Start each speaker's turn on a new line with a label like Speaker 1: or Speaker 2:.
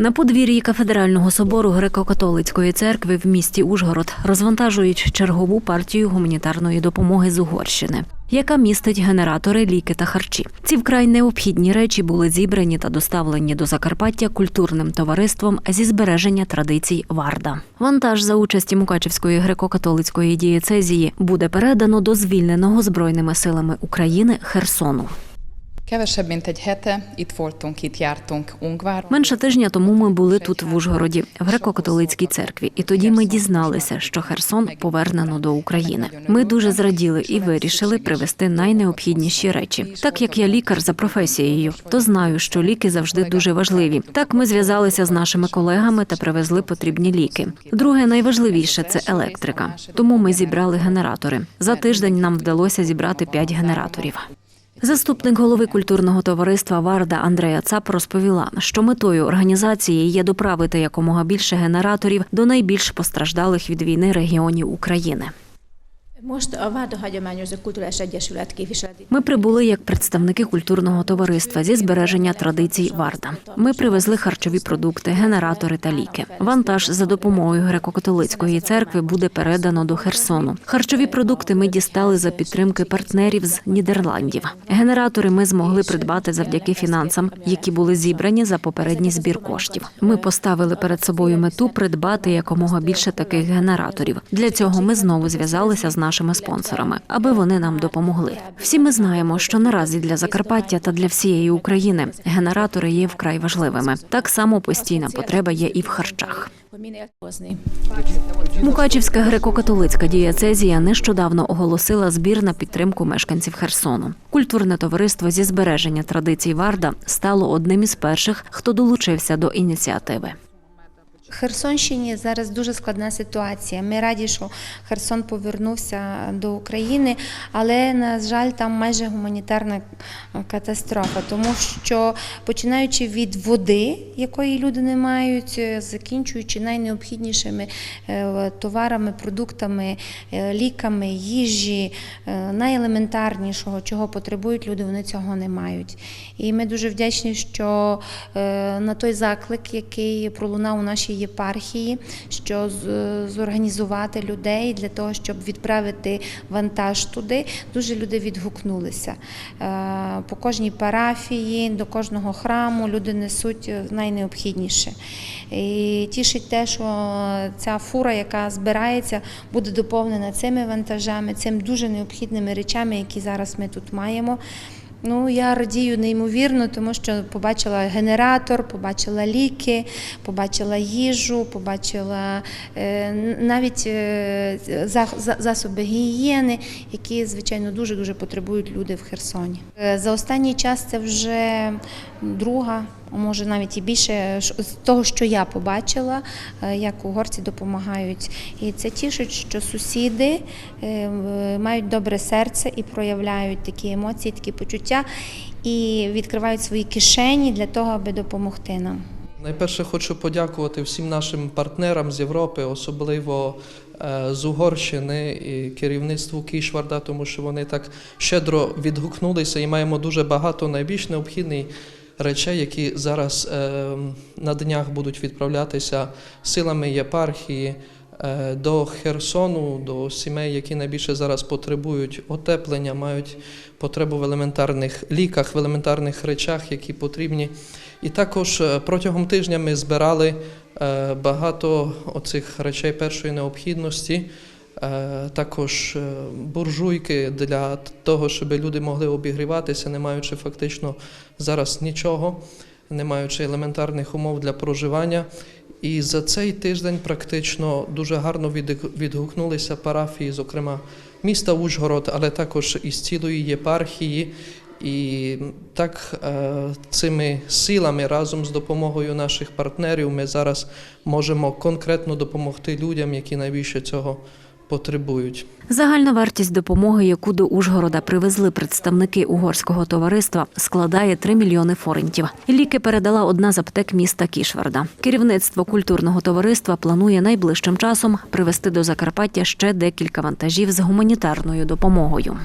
Speaker 1: На подвір'ї кафедрального собору греко-католицької церкви в місті Ужгород розвантажують чергову партію гуманітарної допомоги з Угорщини, яка містить генератори, ліки та харчі. Ці вкрай необхідні речі були зібрані та доставлені до Закарпаття культурним товариством зі збереження традицій Варда. Вантаж за участі Мукачівської греко-католицької дієцезії буде передано до звільненого збройними силами України Херсону.
Speaker 2: Hete itt voltunk, itt jártunk Ungváron.
Speaker 1: Менше тижня тому ми були тут в Ужгороді, в греко-католицькій церкві, і тоді ми дізналися, що Херсон повернено до України. Ми дуже зраділи і вирішили привезти найнеобхідніші речі. Так як я лікар за професією, то знаю, що ліки завжди дуже важливі. Так ми зв'язалися з нашими колегами та привезли потрібні ліки. Друге, найважливіше це електрика. Тому ми зібрали генератори. За тиждень нам вдалося зібрати п'ять генераторів. Заступник голови культурного товариства Варда Андрея Цап розповіла, що метою організації є доправити якомога більше генераторів до найбільш постраждалих від війни регіонів України.
Speaker 3: Most a Várda Hagyományozó Kulturális.
Speaker 1: Ми прибули як представники культурного товариства зі збереження традицій Варда. Ми привезли харчові продукти, генератори та ліки. Вантаж за допомогою греко-католицької церкви буде передано до Херсону. Харчові продукти ми дістали за підтримки партнерів з Нідерландів. Генератори ми змогли придбати завдяки фінансам, які були зібрані за попередній збір коштів. Ми поставили перед собою мету придбати якомога більше таких генераторів. Для цього ми знову зв'язалися з нашими спонсорами, аби вони нам допомогли. Всі ми знаємо, що наразі для Закарпаття та для всієї України генератори є вкрай важливими. Так само постійна потреба є і в харчах. Мукачівська греко-католицька дієцезія нещодавно оголосила збір на підтримку мешканців Херсону. Культурне товариство зі збереження традицій Варда стало одним із перших, хто долучився до ініціативи.
Speaker 4: Херсонщині зараз дуже складна ситуація. Ми раді, що Херсон повернувся до України, але на жаль, там майже гуманітарна катастрофа, тому що починаючи від води, якої люди не мають, е, закінчуючи найнеобхіднішими е, товарами, продуктами, е, ліками, їжі, найелементарнішого, чого потребують люди, вони цього не мають. І ми дуже вдячні, що на той заклик, який пролунав у нашій єпархії, що зорганізувати людей для того, щоб відправити вантаж туди, дуже люди відгукнулися. Е, По кожній парафії, до кожного храму люди несуть е, найнеобхідніше. І тішить те, що ця фура, яка збирається, буде доповнена цими вантажами, цим дуже необхідними речами, які зараз ми тут маємо. Ну, я радію неймовірно, тому що побачила генератор, побачила ліки, побачила їжу, побачила е, навіть е, за- за- засоби гігієни, які, звичайно, дуже-дуже потребують люди в Херсоні. Е, За останній час це вже друга, може навіть і більше з того, що я побачила, як угорці допомагають. І це тішить, що сусіди мають добре серце і проявляють такі емоції, такі почуття, і відкривають свої кишені для того, аби допомогти нам.
Speaker 5: Найперше хочу подякувати всім нашим партнерам з Європи, особливо е, з Угорщини і керівництву Кішварда, тому що вони так щедро відгукнулися і маємо дуже багато найбільш необхідних речей, які зараз е, на днях будуть відправлятися силами єпархії. Е, До Херсону, до сімей, які найбільше зараз потребують отеплення, мають потребу в елементарних ліках, в елементарних речах, які потрібні. І також е, протягом тижня ми збирали е, багато оцих речей першої необхідності, також буржуйки для того, щоб люди могли обігріватися, не маючи фактично зараз нічого, не маючи елементарних умов для проживання. І за цей тиждень практично дуже гарно відгукнулися парафії, зокрема міста Ужгород, але також із цілої єпархії. І так е, цими силами разом з допомогою наших партнерів ми зараз можемо конкретно допомогти людям, які найбільше цього потребують.
Speaker 1: Загальна вартість допомоги, яку до Ужгорода привезли представники угорського товариства, складає 3 мільйони форентів. Ліки передала одна з аптек міста Кішварда. Керівництво культурного товариства планує найближчим часом привезти до Закарпаття ще декілька вантажів з гуманітарною допомогою.